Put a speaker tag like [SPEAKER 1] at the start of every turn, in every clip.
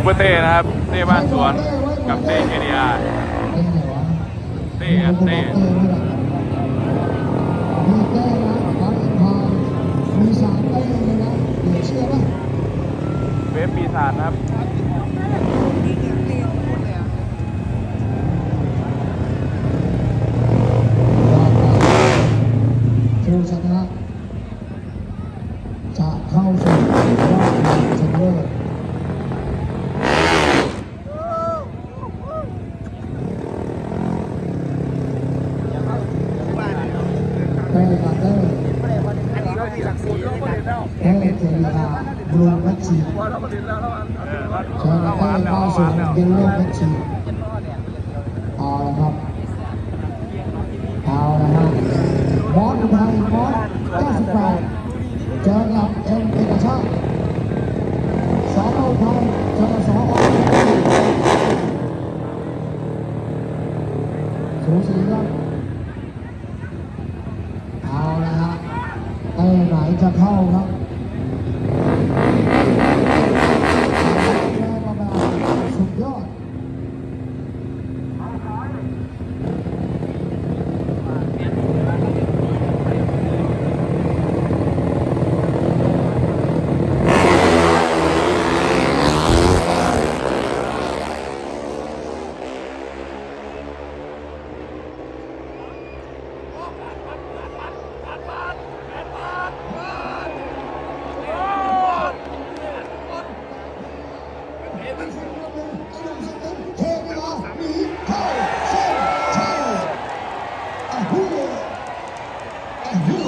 [SPEAKER 1] ซูเปอร์เต้นะครับ เต้บ้านสวนกับเต้เอเดีย
[SPEAKER 2] เป็นไงวะ
[SPEAKER 1] เต้ครับเต้
[SPEAKER 2] เต้นะขออีกพอมีสามเต้เลยนะเหลือเชื่อป่ะ
[SPEAKER 1] เวฟปีศาจนะครับ
[SPEAKER 2] ผู้ชนะจะเข้าสู่รอบชิงชนะเลิศ เต้กับเต้เต้เจริญาบลูมัชชีชิญเต้เข้าสู่เยลโล่มัชชีเอาละครับเอาละครับมอสอุทัยมอส98เจอกับเอ็มเอกชาติสองอุทัยเจอสองอสูสีครับเอาละฮะ แต่ไหนจะเข้าครับแรงมาแบบสุดยอด เทเวลาหนีเข้าเส้นชัยอะฮูอะฮู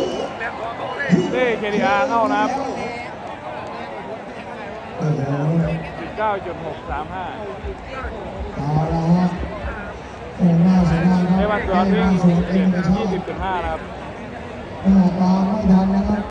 [SPEAKER 1] เต้เอเดียเข้านะครับ
[SPEAKER 2] โอ้โห
[SPEAKER 1] 19.635
[SPEAKER 2] เอาละฮะโอ้น่าเสียดายครับ
[SPEAKER 1] เต้บ้านสวนวิ่ง
[SPEAKER 2] เต้บ้านสวนเองไม่ชอบ
[SPEAKER 1] 20.5นะครับ
[SPEAKER 2] แม่ตามไม่ทันนะครับ